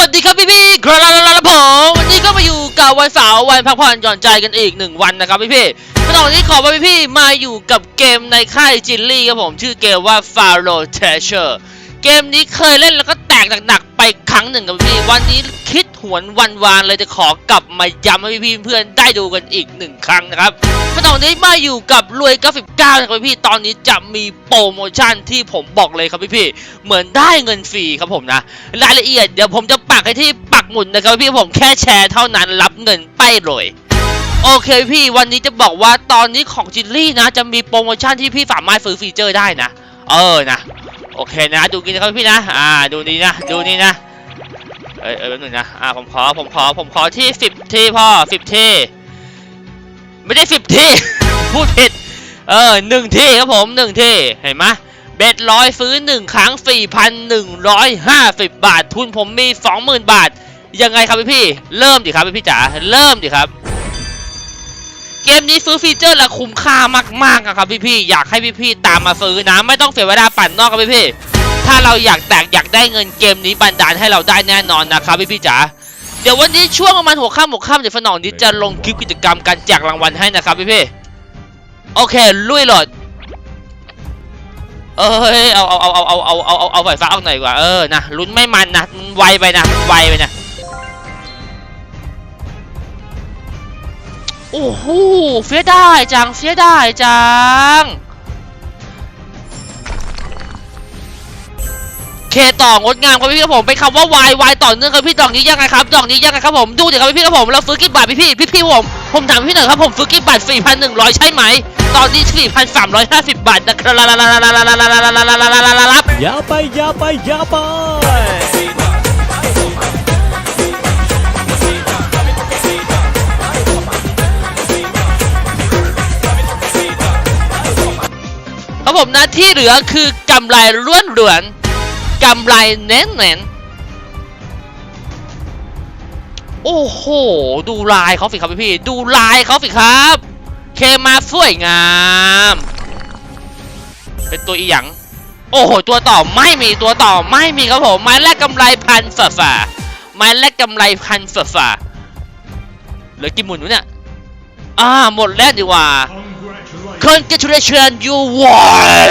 วัสดีครับพี่พี่ครับผมวันนี้ก็มาอยู่กับวันเสาร์วันพักผ่อนหย่อนใจกันอีกหนึ่งวันนะครับพี่พี่ตอนนี้ขอมาพี่พี่มาอยู่กับเกมในค่ายจินลี่ครับผมชื่อเกมว่า f a r o Treasure เกมนี้เคยเล่นแล้วก็แตกหนักๆไปครั้งหนึ่งครับพี่ วันนี้คิดหวนวันวานเลยจะขอกลับมาย้ำให้พี่เพื่อนได้ดูกันอีกหนึ่งครั้งนะครับวันนี้มาอยู่กับรวย99นะครับพี่ ตอนนี้จะมีโปรโมชั่นที่ผมบอกเลยครับพี่ๆเหมือนได้เงินฟรีครับผมนะ รายละเอียดเดี๋ยวผมจะปักให้ที่ปักหมุดนะครับพี่ผมแค่แชร์เท่านั้นรับเงินไปเลยโอเคพี่วันนี้จะบอกว่าตอนนี้ของจิลลี่นะ จะมีโปรโมชั่นที่พี่สามารถซื้อฟีเจอร์ได้นะ เออนะ โอเคนะ ดูกินนะครับพี่นะ อ่า ดูนี่นะ ดูนี่นะ เอ้ยเอ้ยแป๊บนึงนะ อ่า ผมขอ ผมขอ ผมขอที่สิบที่พ่อสิบที่ ไม่ได้สิบที่ พูดผิด เออหนึ่งที่ครับผมหนึ่งที่ เห็นไหมเบ็ดร้อยซื้อหนึ่งครั้งสี่พันหนึ่งร้อยห้าสิบบาท ทุนผมมีสองหมื่นบาท ยังไงครับพี่พี่ เริ่มดิครับพี่พี่จ๋า เริ่มดิครับ มนี้ซื้อฟีเจอร์และคุ้มค่ามากๆอะครับพี่พี่ๆอยากให้พี่พี่ๆตามมาซื้อนะ ไม่ต้องเสียเวลาปั่นนอกครับพี่พี่ๆถ้าเราอยากแตกอยากได้เงินเกมนี้บันดาลให้เราได้แน่นอนนะครับพี่พี่ๆจ๋าเดี๋ยววันนี้ช่วงประมาณหัวค่ำหัวค่ำเดี๋ยวฝนองนี้จะลงคลิปกิจกรรมการแจกรางวัลให้นะครับพี่พี่ๆโอเคลุยโหลดเอ้ยเอาเอาเอาเอาเอาเอาเอาเอาเอาไฟฟ้าออกหน่อยกว่าเออนะลุ้นไม่มันนะไวไปนะไวไปนะ โอ้โหเสียได้จังเสียได้จังเคต่องดงามครับพี่ครับผมเป็นคำว่าวายวายต่อเนื่องครับพี่ดอกนี้ยังไงครับดอกนี้ยังไงครับผมดูเดี๋ยวครับพี่ครับผมเราซื้อกี่บาทพี่พี่พี่พี่ผมผมถามพี่หน่อยครับผมซื้อกี่บาท4,100 ใช่ไหม ตอนนี้ 4,350 บาทนะครับอยาไปอยาไปอยาไป ครับผมนะที่เหลือคือกำไรล้วนล้วนกำไรเน้นเน้นโอ้โห ดูลายเขาสิครับพี่ ดูลายเขาสิครับ เคมาสวยงาม เป็นตัวอีหยัง โอ้โห ตัวต่อไม่มีตัวต่อไม่มีครับผมไม้แรกกำไรพันฝ่าฝ่าไม้แรกกำไรพันฝ่าฝ่าเหลือกี่หมุนวะเนี่ย อ่า หมดแล้วดีกว่า Congratulations you won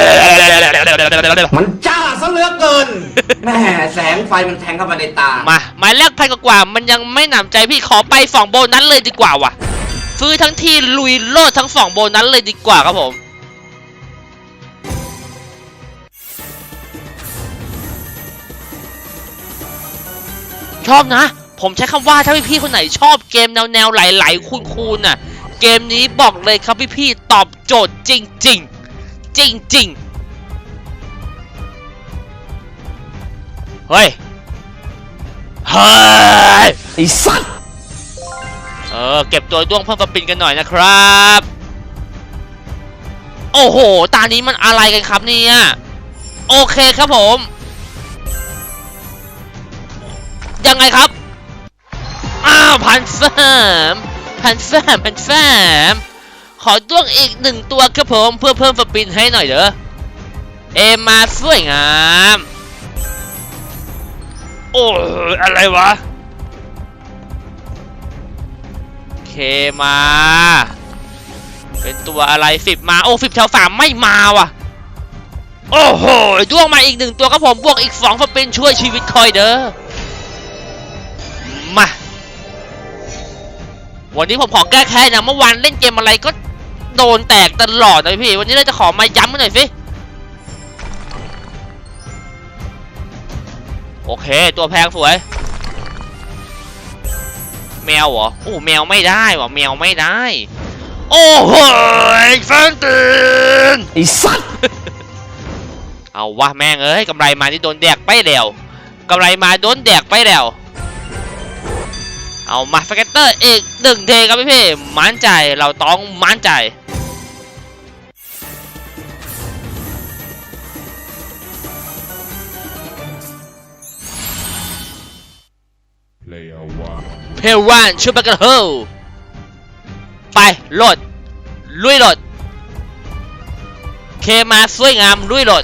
มันจ้าซะเหลือเกิน แม่แสงไฟมันแทงเข้ามาในตา มาหมายแรกพันกว่าๆมันยังไม่หนำใจพี่ขอไปสองโบนัสเลยดีกว่าว่ะซื้อทั้งทีลุยโลดทั้งสองโบนัสเลยดีกว่าครับผมชอบนะ ผมใช้คำว่าถ้าพี่ๆคนไหนชอบเกมแนวแนวๆไหลๆคูณๆน่ะ เกมนี้บอกเลยครับพี่ๆตอบโจทย์จริงๆจริงๆเฮ้ย เฮ้ยไอ้สัตว์เออ เก็บตัวด้วงเพิ่มสปินกันหน่อยนะครับ โอ้โห ตานี้มันอะไรกันครับเนี่ย โอเคครับผม ยังไงครับ อ้าวพันแฟม พันแฟมพันแฟมขอด้วงอีกหนึ่งตัวครับผมเพื่อเพิ่มสปินให้หน่อยเด้อเอมาสวยงาม โอ้อะไรวะเคมา เป็นตัวอะไรสิบมา โอ้สิบแถวสามไม่มาว่ะ โอ้โหด้วงมาอีกหนึ่งตัวครับผมบวกอีกสองสปินช่วยชีวิตคอยเด้อมา วันนี้ผมขอแก้แค้นนะเมื่อวานเล่นเกมอะไรก็โดนแตกตลอดเลยพี่ วันนี้เราจะขอมาย้ำกันหน่อยสิโอเค ตัวแพงสวย แมวเหรอโอ้แมวไม่ได้ว่ะแมวไม่ได้ โอ้โหแฟนตื่นไอ้สัตว์เอาวะแม่งเอ้ยกำไรมาที่โดนแดกไปแล้วกำไรมาโดนแดกไปแล้ว เอามาสเก็ตเตอร์อีกหนึ่งเทครับพี่พี่มั่นใจเราต้องมั่นใจเพลวันชูบักเกอร์เฮลไปโหลดลุยโหลดเคมาสวยงามลุยโหลด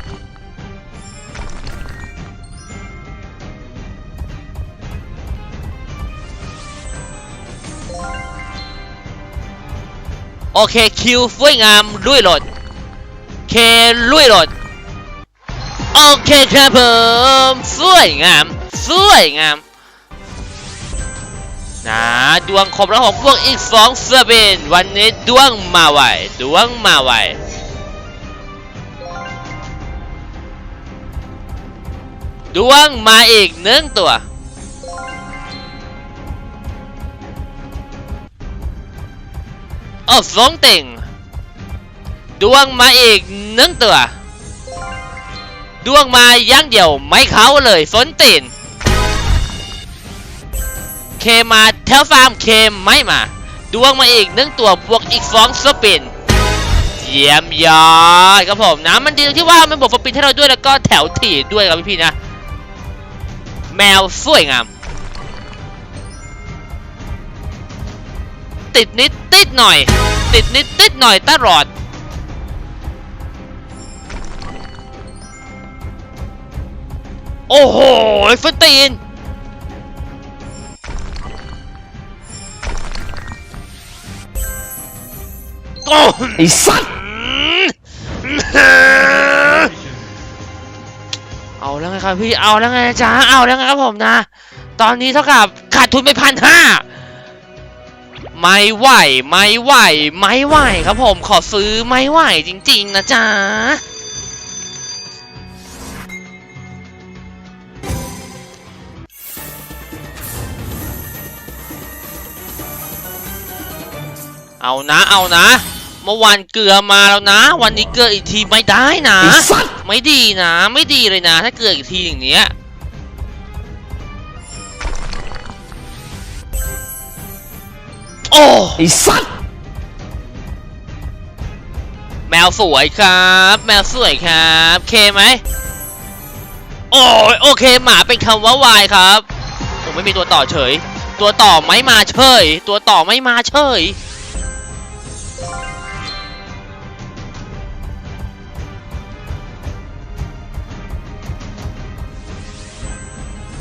โอเคคิวสวยงามลุยหลดเคลุยหลดโอเคครับผมสวยงามสวยงามนะดวงครบแล้วผมพวกอีกสองเสือบินวันนี้ดวงมาไวดวงมาไวดวงมาอีกหนึ่งตัว โอ้สองเต่งดวงมาอีกหนึ่งตัวดวงมาอยังเดียวไม่เขาเลยสนตีนเคมาแถวฟาร์มเคไม่มา ดวงมาอีกหนึ่งตัวบวกอีกสองสปินเยี่ยมยอดครับผมนะมันดีที่ว่ามันบวกสปินให้เราด้วยแล้วก็แถวถีบด้วยครับพี่ๆนะ แมวสวยงาม ติดนิดติดหน่อย ติดนิดติดหน่อยตลอดโอ้โหฟนตีนโอ้ไอ้สัตว์เอาแล้วไงครับพี่ เอาแล้วไงจ้าเอาแล้วไงครับผมนะ ตอนนี้เท่ากับขาดทุนไปพันห้า ไม่ไหวไม่ไหวไม่ไหวครับผมขอซื้อไม่ไหวจริง ๆ นะจ๊ะเอานะเอานะ เมื่อวานเกลือมาแล้วนะ วันนี้เกลืออีกทีไม่ได้นะไอ้สัตว์ไม่ดีนะ ไม่ดีเลยนะ ถ้าเกลืออีกทีอย่างเนี้ย อ้ไอ้สัตว์แมวสวยครับ แมวสวยครับเคไหมโอ้ยโอเคหมาเป็นคำว่าวายครับผมไม่มีตัวต่อเฉย ตัวต่อไม่มาเฉย ตัวต่อไม่มาเฉย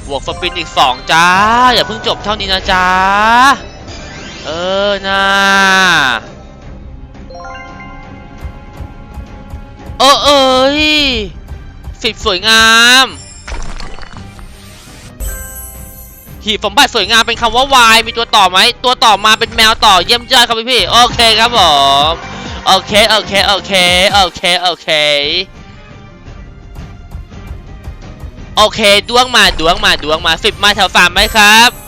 บวกสปินอีกสองจ้า อย่าเพิ่งจบเท่านี้นะจ้า เออนะเออเอ้ยสิบสวยงามหีบสมบัติสวยงามเป็นคำว่าวายมีตัวต่อไหมตัวต่อมาเป็นแมวต่อเยี่ยมยอดครับพี่พี่โอเคครับผมโอเคโอเคโอเคโอเคโอเคโอเคดวงมาดวงมาดวงมาสิบมาแถวสามไหมครับ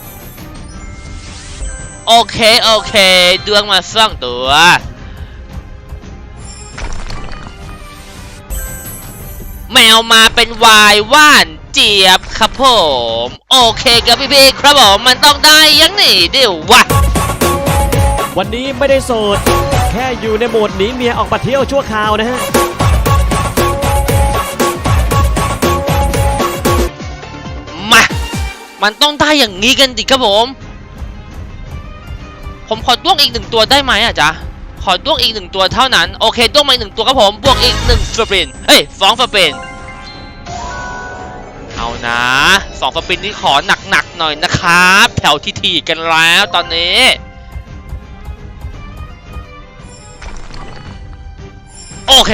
โอเค โอเค ดวงมาสองตัว แมวมาเป็นวายว่านเจี๊ยบครับผม โอเคครับพี่พี่ๆครับผมมันต้องได้อยังนี่เดี๋ยววะ วันนี้ไม่ได้โสด แค่อยู่ในโหมดหนีเมียออกมาเที่ยวชั่วคราวนะฮะมา มันต้องได้อย่างนี้กันดิครับผม ผมขอด้วงอีกหนึ่งตัวได้ไหมอะจ๊ะขอด้วงอีกหนึ่งตัวเท่านั้น โอเคด้วงมาอีกหนึ่งตัวครับผมบวกอีกหนึ่งสปินเฮ้ยสองสปินเอานะสองสปินนี่ขอหนักๆหน่อยนะครับแถวที่ทีกันแล้วตอนนี้โอเค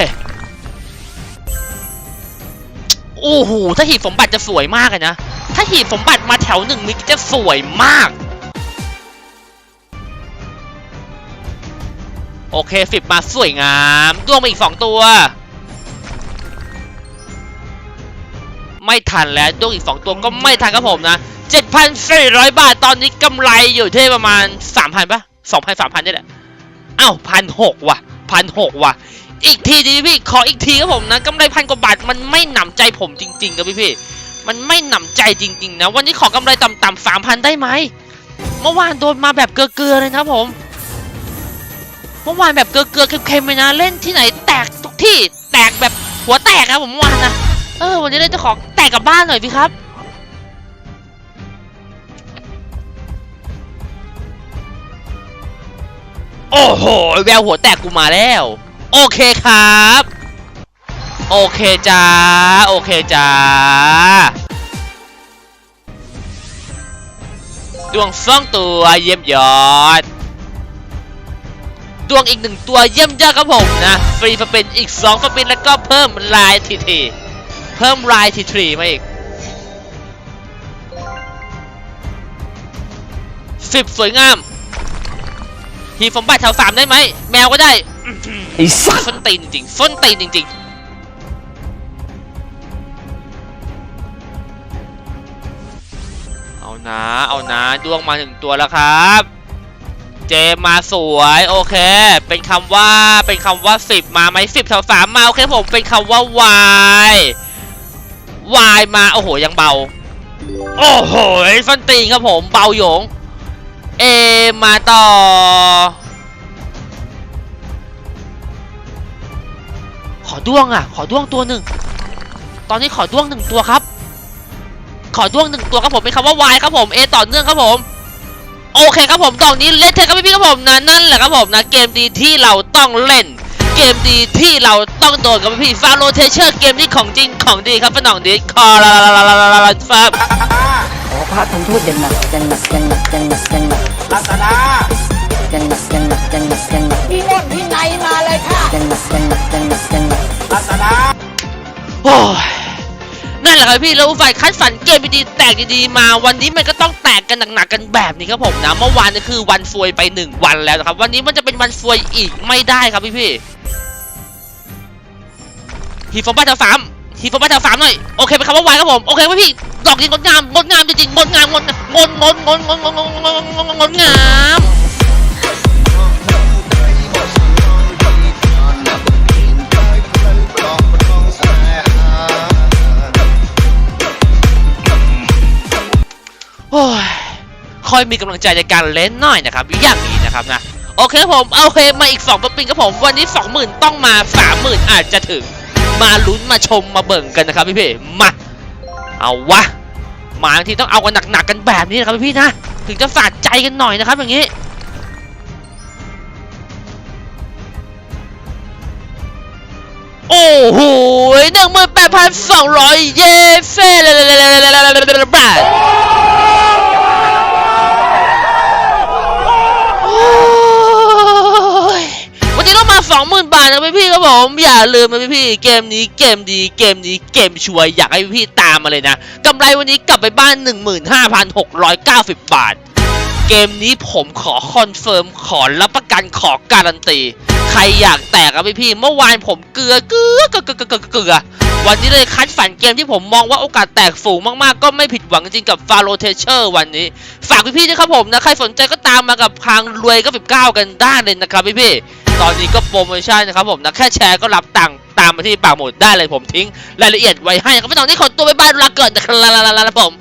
โอ้โหถ้าหีบสมบัติจะสวยมากเลยนะ ถ้าหีบสมบัติมาแถวหนึ่งนี่จะสวยมาก โอเคสิบมาสวยงามดวงมาอีกสองตัว ไม่ทันแล้วดวงอีกสองตัวก็ไม่ทันครับผมนะ7,400บาทตอนนี้กำไรอยู่ที่ประมาณ3,000ปะ2,000 3,000นี่แหละอ้าวพันหกว่ะพันหกว่ะ อีกทีดีพี่ขออีกทีครับผมนะกำไรพันกว่าบาทมันไม่หนำใจผมจริงๆครับพี่พี่มันไม่หนำใจจริง ๆ นะ วันนี้ขอกำไรต่ำๆสามพันได้ไหมเมื่อวานโดนมาแบบเกลือๆเลยนะครับผม เมื่อวานแบบเกลือๆเค็มๆเลยนะ เล่นที่ไหนแตกทุกที่แตกแบบหัวแตกครับผมเมื่อวานนะเออวันนี้เลยจะขอแตกกลับบ้านหน่อยพี่ครับโอ้โหแววหัวแตกกูมาแล้ว โอเคครับ โอเคจ้าโอเคจ้าดวงซ่องตัวเยี่ยมยอด ดวงอีกหนึ่งตัวเยี่ยมยอดครับผมนะฟรีสปินอีก2สปินแล้วก็เพิ่มลายทีทีเพิ่มลายทีทรีมาอีกสิบสวยงามฮีฟอมบ้าแถวสามได้ไหมแมวก็ได้ไอ้สัสส้นตีนจริงๆส้นตีนจริงๆเอานะเอานะดวงมาหนึ่งตัวแล้วครับ เจมาสวยโอเค เป็นคำว่าเป็นคำว่าสิบมาไหมสิบแถวสามมาโอเคผมเป็นคำว่าวายวายมา โอ้โห ยังเบา โอ้โหส้นตีนครับผมเบาหยง เอมาต่อ ขอด้วงอะ ขอด้วงตัวหนึ่ง ตอนนี้ขอด้วงหนึ่งตัวครับ ขอด้วงหนึ่งตัวครับผมเป็นคำว่าวายครับผม เอต่อเนื่องครับผม โอเคครับผมตอนนี้เล่นเทนครับพี่ๆครับผมนะนั่นแหละครับผมนะเกมดีที่เราต้องเล่น เกมดีที่เราต้องโดนกับพี่ฟาโรเทเชอร์เกมนี้ของจริงของดีครับพี่น้องดีคอลาลาลาลาลาลาฟาบขอพระทำโทษอย่างหนักย่างหนักย่างหนักย่างหนักย่างหนักรัตนาอย่างหนักย่างหนักย่างหนักย่างหนักพี่ม่นพี่ไนมาเลยค่ะย่างหนักอย่างหนักอย่างหนักย่างหนักรัตนาโอ้ย แหละครับพี่แล้วฝ่ายคัดสรรเกมดีๆแตกดีๆมา วันนี้มันก็ต้องแตกกันหนักๆกันแบบนี้ครับผมนะ เมื่อวานนี่คือวันฟวยไปหนึ่งวันแล้วนะครับ วันนี้มันจะเป็นวันฟวยอีกไม่ได้ครับพี่พี่ฮีฟอร์บ้าแถวสามฮีฟอร์บ้าแถวสามหน่อยโอเคเป็นคำว่าวายครับผมโอเคไหมพี่ดอกนี้งดงามงดงามจริงๆงดงามงดงดงดงดงดงดงดงดงดงดงาม โอ้ยคอยมีกำลังใจในการเล่นหน่อยนะครับอย่างนี้นะครับนะโอเคผมโอเคมาอีก2ตัวปิงครับผมวันนี้ 20,000 ต้องมา 30,000 อาจจะถึง มาลุ้นมาชมมาเบิ่งกันนะครับพี่พี่ๆมาเอาวะมาทีต้องเอากันหนักๆกันแบบนี้นะครับพี่ๆนะถึงจะฝาดใจกันหน่อยนะครับอย่างนี้โอ้โหหนึ่งหมื่นแปดพันสองร้อยเยเฟ่เลย ผมอย่าลืมนะพี่พี่ๆเกมนี้เกมดีเกมนี้เกมช่วยอยากให้พี่พี่ตามมาเลยนะกำไรวันนี้กลับไปบ้าน 15,690 บาท เกมนี้ผมขอคอนเฟิร์มขอรับประกันขอการันตี ใครอยากแตกอะพี่พี่ๆเมื่อวานผมเกลือเกลือเกลือเกลือเกลือเกลือเกลือวันนี้เลยคัดฝันเกมที่ผมมองว่าโอกาสแตกสูงมากๆ ก็ไม่ผิดหวังจริงกับฟาโรเทเชอร์วันนี้ ฝากพี่พี่ๆด้วยครับผมนะ ใครสนใจก็ตามมากับทางรวยก็19 กันได้เลยนะครับพี่พี่ๆ ตอนนี้ก็โปรโมชั่นนะครับผมนะแค่แชร์ก็รับตังค์ตามมาที่ปากหมุดได้เลยผมทิ้งรายละเอียดไว้ให้นะครับพี่น้องที่ขอตัวไปบ้านลาเกิดนะครับผม